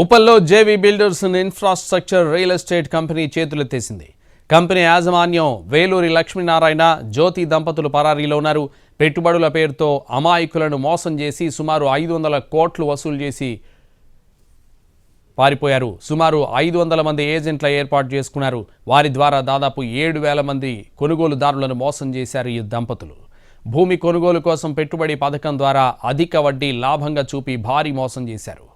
ఉప్పల్లో JV builders infrastructure real estate company చేతులెత్తేసింది. Company యాజమాన్యం వేలూరి లక్ష్మీనారాయణ జ్యోతి దంపతులు పరారీలో ఉన్నారు. పెట్టుబడుల పేరుతో అమాయకులను మోసం చేసి సుమారు ఐదు వందల కోట్లు వసూలు చేసి పారిపోయారు. సుమారు ఐదు వందల మంది ఏజెంట్ల ఏర్పాటు చేసుకున్నారు. వారి ద్వారా దాదాపు ఏడు వేల మంది కొనుగోలుదారులను మోసం చేశారు ఈ దంపతులు. భూమి కొనుగోలు కోసం పెట్టుబడి పథకం ద్వారా అధిక వడ్డీ లాభంగా చూపి భారీ మోసం చేశారు.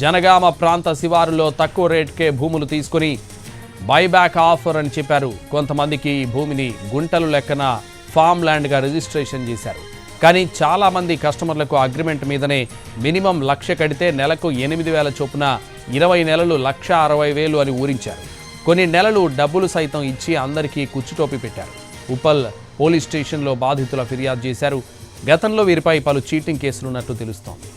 జనగామ ప్రాంత శివారులో తక్కువ రేట్కే భూములు తీసుకుని బైబ్యాక్ ఆఫర్ అని చెప్పారు. కొంతమందికి ఈ భూమిని గుంటలు లెక్కన ఫామ్ ల్యాండ్గా రిజిస్ట్రేషన్ చేశారు. కానీ చాలామంది కస్టమర్లకు అగ్రిమెంట్ మీదనే మినిమం లక్ష కడితే నెలకు ఎనిమిది వేల చొప్పున ఇరవై నెలలు లక్ష అరవై వేలు అని ఊరించారు. కొన్ని నెలలు డబ్బులు సైతం ఇచ్చి అందరికీ కుచ్చుటోపి పెట్టారు. ఉప్పల్ పోలీస్ స్టేషన్లో బాధితుల ఫిర్యాదు చేశారు. గతంలో వీరిపై పలు చీటింగ్ కేసులున్నట్టు తెలుస్తోంది.